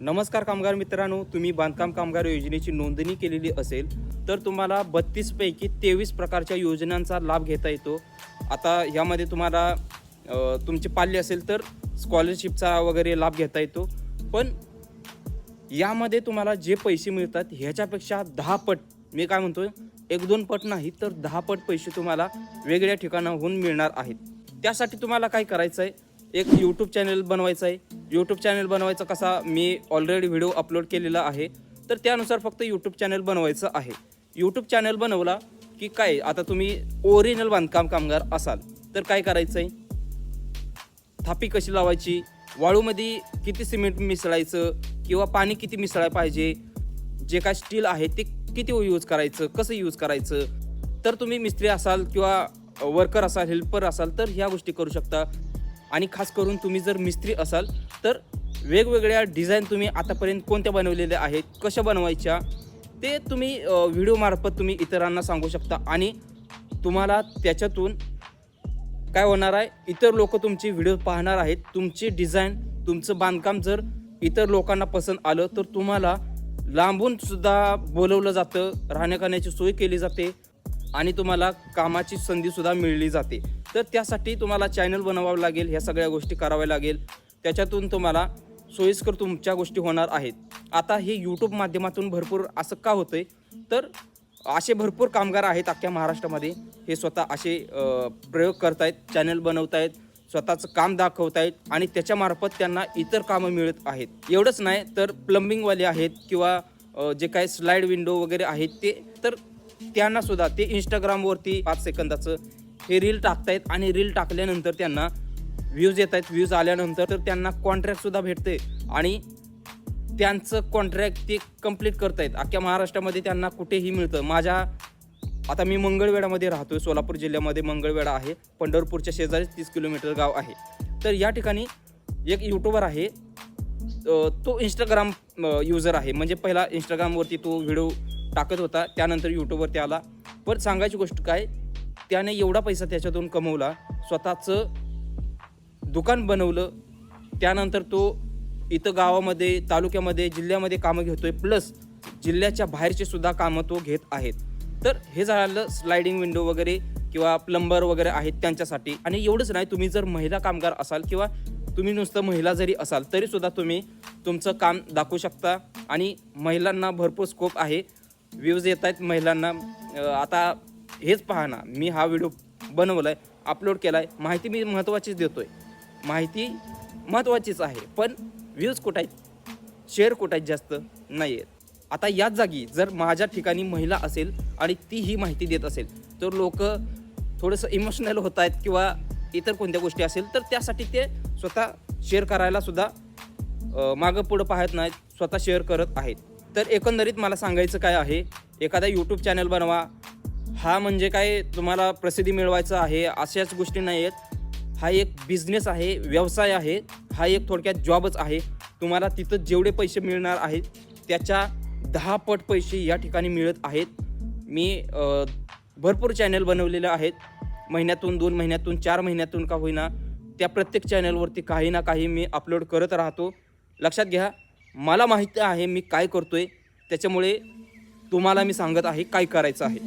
नमस्कार कामगार मित्रांनो तुम्ही बांधकाम कामगार योजनेची नोंदणी केलेली असेल तर तुम्हाला बत्तीसपैकी तेवीस प्रकारच्या योजनांचा लाभ घेता येतो. आता ह्यामध्ये तुम्हाला तुमचे पाल्य असेल तर स्कॉलरशिपचा वगैरे लाभ घेता येतो. पण यामध्ये तुम्हाला जे पैसे मिळतात ह्याच्यापेक्षा दहा पट मी काय म्हणतो एक दोन पट नाही तर दहा पट पैसे तुम्हाला वेगळ्या ठिकाणाहून मिळणार आहेत. त्यासाठी तुम्हाला काय करायचं आहे एक यूट्यूब चॅनल बनवायचं आहे यूट्यूब चॅनल बनवायचा कसा मी ऑलरेडी व्हिडिओ अपलोड केलेला आहे तर त्यानुसार फक्त यूट्यूब चॅनल बनवायचं आहे. यूट्यूब चॅनल बनवला की काय आता तुम्ही ओरिजिनल बांधकाम कामगार असाल तर काय करायचं आहे थापी कशी लावायची? वाळूमध्ये किती सिमेंट मिसळायचं? किंवा पाणी किती मिसळायला पाहिजे? जे काय स्टील आहे ते किती यूज करायचं? कसं यूज करायचं? तर तुम्ही मिस्त्री असाल किंवा वर्कर असाल हेल्पर असाल तर ह्या गोष्टी करू शकता. आणि खास करून तुम्ही जर मिस्त्री असाल तर वेगवेगळ्या डिझाईन तुम्ही आतापर्यंत कोणत्या बनवलेल्या आहेत कशा बनवायच्या ते तुम्ही व्हिडिओमार्फत तुम्ही इतरांना सांगू शकता. आणि तुम्हाला त्याच्यातून काय होणार आहे इतर लोक तुमची व्हिडिओ पाहणार आहेत. तुमची डिझाईन तुमचं बांधकाम जर इतर लोकांना पसंत आलं तर तुम्हाला लांबून सुद्धा बोलवलं जातं राहण्या खाण्याची सोय केली जाते आणि तुम्हाला कामाची संधीसुद्धा मिळली जाते. तर त्यासाठी तुम्हाला चॅनल बनवावं लागेल ह्या सगळ्या गोष्टी कराव्या लागेल. त्याच्यातून तुम्हाला सोयीस्कर तुमच्या गोष्टी होणार आहेत. आता हे यूट्यूब माध्यमातून भरपूर असं का होतंय? तर असे भरपूर कामगार आहेत अख्ख्या महाराष्ट्रामध्ये. हे स्वतः असे प्रयोग करतायत चॅनल बनवतायत स्वतःचं काम दाखवतायत आणि त्याच्यामार्फत त्यांना इतर कामं मिळत आहेत. एवढंच नाही तर प्लंबिंगवाले आहेत किंवा जे काय स्लाईड विंडो वगैरे आहेत ते तर त्यांनासुद्धा ते इंस्टाग्रामवरती पाच सेकंदाचं हे रील टाकतायत आणि रील टाकल्यानंतर त्यांना व्ह्यूज येत आहेत व्ह्यूज आल्यानंतर तर त्यांना कॉन्ट्रॅक्टसुद्धा भेटते आणि त्यांचं कॉन्ट्रॅक्ट ते कंप्लीट करतायत. अख्ख्या महाराष्ट्रामध्ये त्यांना कुठेही मिळतं. माझ्या आता मी मंगळवेढामध्ये आहे सोलापूर जिल्ह्यामध्ये मंगळवेढा आहे. पंढरपूरच्या शेजारी तीस किलोमीटर गाव आहे. तर या ठिकाणी एक यूट्यूबर आहे. तो इंस्टाग्राम युजर आहे. म्हणजे पहिला इंस्टाग्रामवरती तो व्हिडिओ टाकत होता. त्यानंतर यूट्यूबवरती आला पण सांगायची गोष्ट काय? त्याने एवढा पैसा त्याच्यातून कमवला स्वतःचं दुकान बनवलं त्यानंतर तो इथं गावामध्ये तालुक्यामध्ये जिल्ह्यामध्ये कामं घेतोय प्लस जिल्ह्याच्या बाहेरचे सुद्धा कामं तो घेत आहेत. तर हे झालं स्लायडिंग विंडो वगैरे किंवा प्लंबर वगैरे आहेत त्यांच्यासाठी. आणि एवढंच नाही तुम्ही जर महिला कामगार असाल किंवा तुम्ही नुसतं महिला जरी असाल तरी सुद्धा तुम्ही तुमचं काम दाखवू शकता. आणि महिलांना भरपूर स्कोप आहे. व्ह्यूज येत आहेत महिलांना. आता हेच पहा ना मी हा व्हिडिओ बनवला आहे अपलोड केला आहे माहिती मी महत्त्वाचीच देतो आहे माहिती महत्त्वाचीच आहे पण व्ह्यूज कुठं आहेत? शेअर कुठं आहेत जास्त? नाही आहेत. आता याच जागी जर माझ्या ठिकाणी महिला असेल आणि ती ही माहिती देत असेल तर लोक थोडंसं इमोशनल होत आहेत किंवा इतर कोणत्या गोष्टी असेल तर त्यासाठी ते स्वतः शेअर करायला सुद्धा मागं पुढं पाहत नाहीत स्वतः शेअर करत आहेत. तर एकंदरीत मला सांगायचं काय आहे एखादा यूट्यूब चॅनल बनवा हा म्हणजे काय तुम्हाला प्रसिद्धी मिळवायचं आहे अशाच गोष्टी नाही आहेत. हा एक बिझनेस आहे व्यवसाय आहे हा एक थोडक्यात जॉबच आहे. तुम्हाला तिथं जेवढे पैसे मिळणार आहेत त्याच्या दहा पट पैसे या ठिकाणी मिळत आहेत. मी भरपूर चॅनल बनवलेले आहेत. महिन्यातून दोन महिन्यातून चार महिन्यातून का होईना त्या प्रत्येक चॅनलवरती काही ना काही मी अपलोड करत राहतो. लक्षात घ्या मला माहिती आहे मी काय करतो आहे त्याच्यामुळे तुम्हाला मी सांगत आहे काय करायचं आहे.